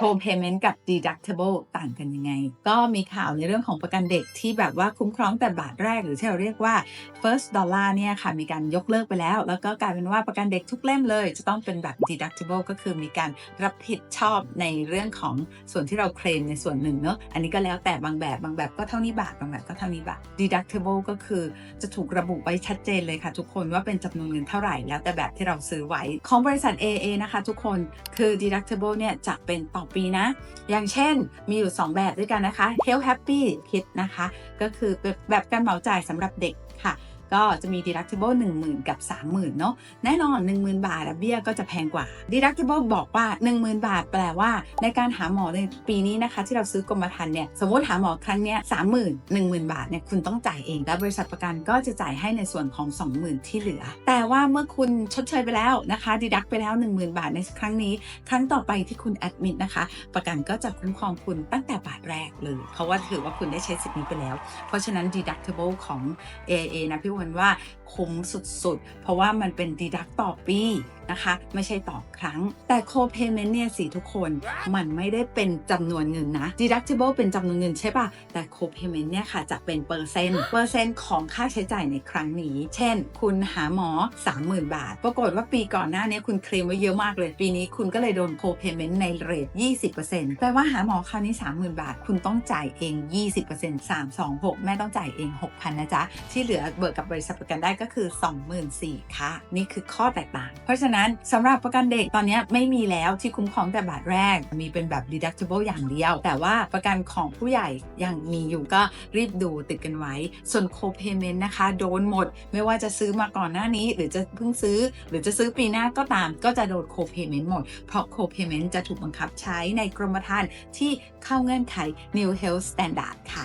co-payment กับ deductible ต่างกันยังไง ก็มีข่าวในเรื่องของประกันเด็กที่แบบว่าคุ้มครองแต่บาทแรกหรือที่เราเรียกว่า first dollar เนี่ยค่ะ มีการยกเลิกไปแล้ว แล้วก็กลายเป็นว่าประกันเด็กทุกเล่มเลย จะต้องเป็นแบบ deductible ก็คือมีการรับผิดชอบในเรื่องของส่วนที่เราเคลมในส่วนหนึ่งเนอะอันนี้ก็แล้วแต่บางแบบบางแบบก็เท่านี้บาทบางแบบก็เท่านี้บาท deductible ก็คือจะถูกระบุไว้ชัดเจนเลยค่ะ ทุกคนว่าเป็นจำนวนเงินเท่าไหร่แล้วแต่แบบที่เราซื้อไว้ของบริษัท AA นะคะ ทุกคนคือ deductible เนี่ยจะเป็นต่อปีนะ อย่างเช่นมีอยู่ 2 แบบด้วยกันนะคะ Health Happy Kit นะคะ ก็คือแบบการเหมาจ่ายสำหรับเด็กค่ะ ก็จะมี deductible 10,000 กับ 30,000เนาะแน่นอน 10,000 บาทอะเบี้ยก็จะแพงกว่า deductible บอกว่า 10,000 บาท แปลว่า ในการหาหมอในปีนี้นะคะ ที่เราซื้อกรมธรรม์เนี่ยสมมติหาหมอครั้งเนี้ย30,000 10,000 บาทเนี่ยคุณต้องจ่ายเอง แล้วบริษัทประกันก็จะจ่ายให้ในส่วนของ 20,000 ที่เหลือ แต่ว่าเมื่อคุณชดเชยไปแล้วนะคะ deduct ไปแล้ว 10,000 บาทในครั้งนี้ ครั้งต่อไปที่คุณ admit นะคะ ประกันก็จะคุ้มครองคุณตั้งแต่บาทแรกเลย เพราะว่าถือว่าคุณได้ใช้สิทธิ์นี้ไปแล้ว เพราะฉะนั้น deductible ของ AA นะพี่วันว่าคุ้มสุดๆ เพราะว่ามันเป็นดีดักต่อปีนะคะ ไม่ใช่ต่อครั้ง แต่ co-payment เนี่ยสิทุกคน มันไม่ได้เป็นจำนวนเงินนะ deductible เป็นจำนวนเงินใช่ป่ะ แต่ co-payment เนี่ยค่ะจะเป็นเปอร์เซ็นต์เปอร์เซ็นต์ของค่าใช้จ่ายในครั้งนี้ เช่น คุณหาหมอ 30,000 บาท ปรากฏว่าปีก่อนหน้านี้คุณเคลมไว้เยอะมากเลย ปีนี้คุณก็เลยโดน co-payment ในเรท20%แปลว่าหาหมอคราวนี้ 30,000 บาท คุณต้องจ่ายเอง 20% 326 แม่ต้องจ่ายเอง 6,000 นะจ๊ะที่เหลือเบิกกับบริษัทประกันได้ก็คือ 24,000ค่ะนี่คือข้อแตกต่าง เพราะฉะนั้นสำหรับประกันเด็กตอนนี้ไม่มีแล้วที่คุ้มครองแต่บาทแรก มีเป็นแบบ deductible อย่างเดียว แต่ว่าประกันของผู้ใหญ่ยังมีอยู่ก็รีบดูติดกันไว้ ส่วน co-payment นะคะ โดนหมด ไม่ว่าจะซื้อมาก่อนหน้านี้ หรือจะเพิ่งซื้อ หรือจะซื้อปีหน้าก็ตามก็จะโดน co-payment หมด เพราะ co-payment จะถูกบังคับใช้ในกรมธรรม์ที่เข้าเงื่อนไข New Health Standard ค่ะ